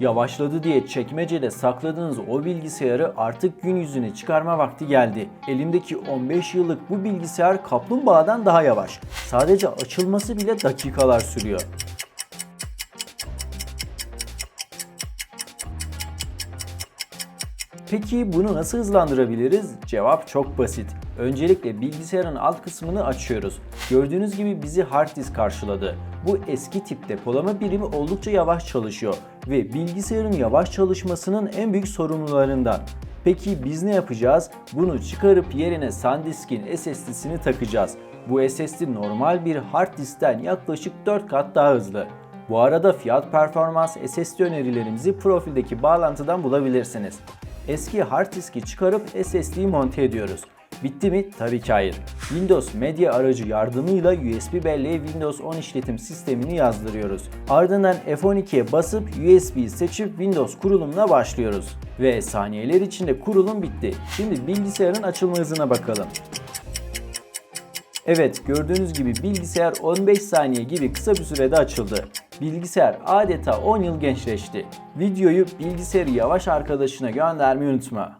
Yavaşladı diye çekmecede sakladığınız o bilgisayarı artık gün yüzüne çıkarma vakti geldi. Elimdeki 15 yıllık bu bilgisayar kaplumbağadan daha yavaş. Sadece açılması bile dakikalar sürüyor. Peki bunu nasıl hızlandırabiliriz? Cevap çok basit. Öncelikle bilgisayarın alt kısmını açıyoruz. Gördüğünüz gibi bizi hard disk karşıladı. Bu eski tip depolama birimi oldukça yavaş çalışıyor ve bilgisayarın yavaş çalışmasının en büyük sorumlularından. Peki biz ne yapacağız? Bunu çıkarıp yerine SanDisk'in SSD'sini takacağız. Bu SSD normal bir hard diskten yaklaşık 4 kat daha hızlı. Bu arada fiyat performans SSD önerilerimizi profildeki bağlantıdan bulabilirsiniz. Eski hard diski çıkarıp SSD'yi monte ediyoruz. Bitti mi? Tabii ki hayır. Windows Media aracı yardımıyla USB belleğe Windows 10 işletim sistemini yazdırıyoruz. Ardından F12'ye basıp USB'yi seçip Windows kurulumuna başlıyoruz. Ve saniyeler içinde kurulum bitti. Şimdi bilgisayarın açılma hızına bakalım. Evet gördüğünüz gibi bilgisayar 15 saniye gibi kısa bir sürede açıldı. Bilgisayar adeta 10 yıl gençleşti. Videoyu bilgisayarı yavaş arkadaşına göndermeyi unutma.